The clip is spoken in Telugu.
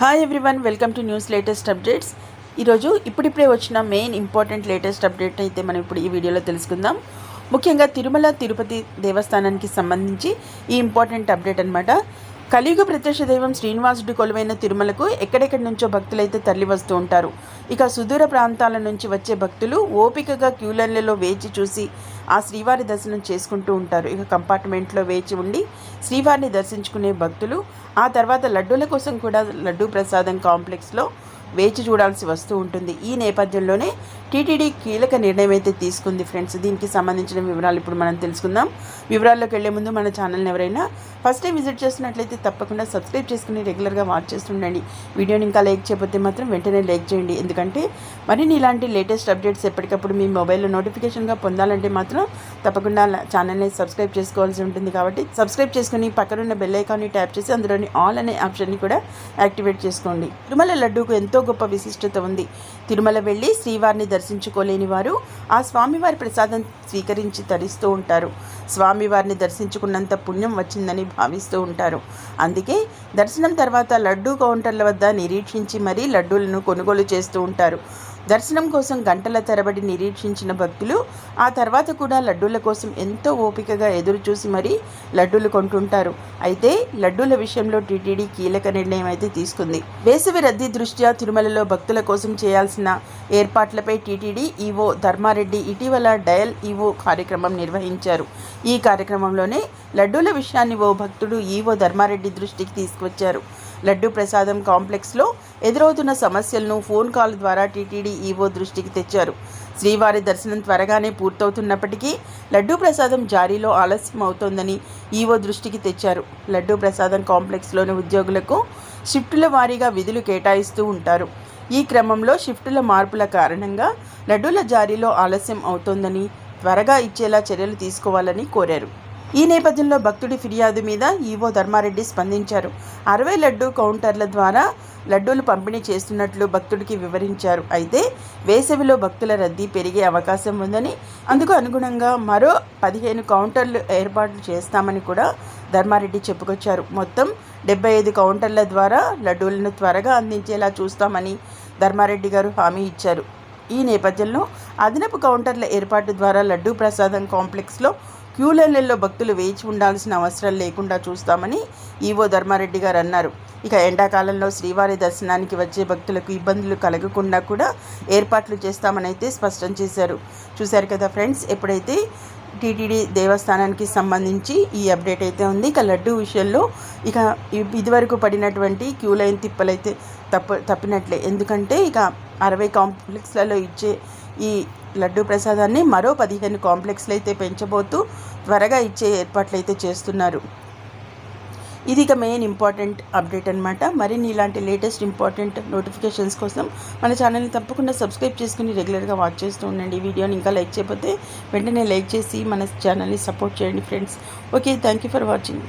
Hi everyone welcome to news latest updates ఈరోజు ఇప్పుడిప్పుడే వచ్చిన మెయిన్ ఇంపార్టెంట్ లేటెస్ట్ అప్డేట్ అయితే మనం ఇప్పుడు ఈ వీడియోలో తెలుసుకుందాం. ముఖ్యంగా తిరుమల తిరుపతి దేవస్థానానికి సంబంధించి ఈ ఇంపార్టెంట్ అప్డేట్ అన్నమాట. కలియుగ ప్రత్యక్ష దైవం శ్రీనివాసుడు కొలువైన తిరుమలకు ఎక్కడెక్కడి నుంచో భక్తులైతే తరలి వస్తూ ఉంటారు. ఇక సుదూర ప్రాంతాల నుంచి వచ్చే భక్తులు ఓపికగా క్యూలైన్లలో వేచి చూసి ఆ శ్రీవారి దర్శనం చేసుకుంటూ ఉంటారు. ఇక కంపార్ట్మెంట్లో వేచి ఉండి శ్రీవారిని దర్శించుకునే భక్తులు ఆ తర్వాత లడ్డూల కోసం కూడా లడ్డూ ప్రసాదం కాంప్లెక్స్లో వేచి చూడాల్సి వస్తూ ఉంటుంది. ఈ నేపథ్యంలోనే టీటీడీ కీలక నిర్ణయం అయితే తీసుకుంది ఫ్రెండ్స్. దీనికి సంబంధించిన వివరాలు ఇప్పుడు మనం తెలుసుకుందాం. వివరాల్లోకి వెళ్ళే ముందు మన ఛానల్ని ఎవరైనా ఫస్ట్ టైం విజిట్ చేస్తున్నట్లయితే తప్పకుండా సబ్స్క్రైబ్ చేసుకుని రెగ్యులర్గా వాచ్ చేస్తుండండి. వీడియోని ఇంకా లైక్ చేయకపోతే మాత్రం వెంటనే లైక్ చేయండి. ఎందుకంటే మరిన్ని ఇలాంటి లేటెస్ట్ అప్డేట్స్ ఎప్పటికప్పుడు మీ మొబైల్లో నోటిఫికేషన్గా పొందాలంటే మాత్రం తప్పకుండా ఛానల్ని సబ్స్క్రైబ్ చేసుకోవాల్సి ఉంటుంది కాబట్టి సబ్స్క్రైబ్ చేసుకుని పక్కనున్న బెల్ ఐకాన్ని ట్యాప్ చేసి అందులోని ఆల్ అనే ఆప్షన్ని కూడా యాక్టివేట్ చేసుకోండి. తిరుమల లడ్డూకు ఎంతో ఎంతో గొప్ప విశిష్టత ఉంది. తిరుమల వెళ్ళి శ్రీవారిని దర్శించుకోలేని వారు ఆ స్వామివారి ప్రసాదం స్వీకరించి తరిస్తూ ఉంటారు. స్వామివారిని దర్శించుకున్నంత పుణ్యం వచ్చిందని భావిస్తూ ఉంటారు. అందుకే దర్శనం తర్వాత లడ్డూ కౌంటర్ల వద్ద నిరీక్షించి మరీ లడ్డూలను కొనుగోలు చేస్తూ ఉంటారు. దర్శనం కోసం గంటల తరబడి నిరీక్షించిన భక్తులు ఆ తర్వాత కూడా లడ్డూల కోసం ఎంతో ఓపికగా ఎదురుచూసి మరీ లడ్డూలు కొంటుంటారు. అయితే లడ్డూల విషయంలో టీటీడీ కీలక నిర్ణయం అయితే తీసుకుంది. వేసవి రద్దీ దృష్ట్యా తిరుమలలో భక్తుల కోసం చేయాల్సిన ఏర్పాట్లపై టీటీడీ ఈవో ధర్మారెడ్డి ఇటీవల డయల్ ఈవో కార్యక్రమం నిర్వహించారు. ఈ కార్యక్రమంలోనే లడ్డూల విషయాన్ని ఓ భక్తుడు ఈవో ధర్మారెడ్డి దృష్టికి తీసుకువచ్చారు. లడ్డు ప్రసాదం కాంప్లెక్స్లో ఎదురవుతున్న సమస్యలను ఫోన్ కాల్ ద్వారా టీటీడీ ఈవో దృష్టికి తెచ్చారు. శ్రీవారి దర్శనం త్వరగానే పూర్తవుతున్నప్పటికీ లడ్డూ ప్రసాదం జారీలో ఆలస్యం అవుతోందని ఈవో దృష్టికి తెచ్చారు. లడ్డూ ప్రసాదం కాంప్లెక్స్లోని ఉద్యోగులకు షిఫ్టుల వారీగా విధులు కేటాయిస్తూ ఉంటారు. ఈ క్రమంలో షిఫ్టుల మార్పుల కారణంగా లడ్డూల జారీలో ఆలస్యం అవుతోందని త్వరగా ఇచ్చేలా చర్యలు తీసుకోవాలని కోరారు. ఈ నేపథ్యంలో భక్తుడి ఫిర్యాదు మీద ఈవో ధర్మారెడ్డి స్పందించారు. అరవై లడ్డు కౌంటర్ల ద్వారా లడ్డూలు పంపిణీ చేస్తున్నట్లు భక్తుడికి వివరించారు. అయితే వేసవిలో భక్తుల రద్దీ పెరిగే అవకాశం ఉందని అందుకు అనుగుణంగా మరో పదిహేను కౌంటర్లు ఏర్పాట్లు చేస్తామని కూడా ధర్మారెడ్డి చెప్పుకొచ్చారు. మొత్తం డెబ్బై ఐదు కౌంటర్ల ద్వారా లడ్డూలను త్వరగా అందించేలా చూస్తామని ధర్మారెడ్డి గారు హామీ ఇచ్చారు. ఈ నేపథ్యంలో అదనపు కౌంటర్ల ఏర్పాటు ద్వారా లడ్డూ ప్రసాదం కాంప్లెక్స్లో క్యూ లైన్లలో భక్తులు వేచి ఉండాల్సిన అవసరం లేకుండా చూస్తామని ఈవో ధర్మారెడ్డి గారు అన్నారు. ఇక ఎండాకాలంలో శ్రీవారి దర్శనానికి వచ్చే భక్తులకు ఇబ్బందులు కలగకుండా కూడా ఏర్పాట్లు చేస్తామని అయితే స్పష్టం చేశారు. చూశారు కదా ఫ్రెండ్స్ ఎప్పుడైతే టీటీడీ దేవస్థానానికి సంబంధించి ఈ అప్డేట్ అయితే ఉంది ఇక లడ్డు విషయంలో ఇక ఇదివరకు పడినటువంటి క్యూ లైన్ తిప్పలైతే తప్ప తప్పినట్లే. ఎందుకంటే ఇక అరవై కాంప్లెక్స్లలో ఇచ్చే ఈ లడ్డు ప్రసాదాన్ని మరో పదిహేను కాంప్లెక్స్లు అయితే పెంచబోతూ త్వరగా ఇచ్చే ఏర్పాట్లు అయితే చేస్తున్నారు. ఇది ఇక మెయిన్ ఇంపార్టెంట్ అప్డేట్ అనమాట మరిన్ని ఇలాంటి లేటెస్ట్ ఇంపార్టెంట్ నోటిఫికేషన్స్ కోసం మన ఛానల్ని తప్పకుండా సబ్స్క్రైబ్ చేసుకుని రెగ్యులర్గా వాచ్ చేస్తూ ఉండండి. ఈ వీడియోని ఇంకా లైక్ చేయకపోతే వెంటనే లైక్ చేసి మన ఛానల్ని సపోర్ట్ చేయండి friends. Okay thank you for watching.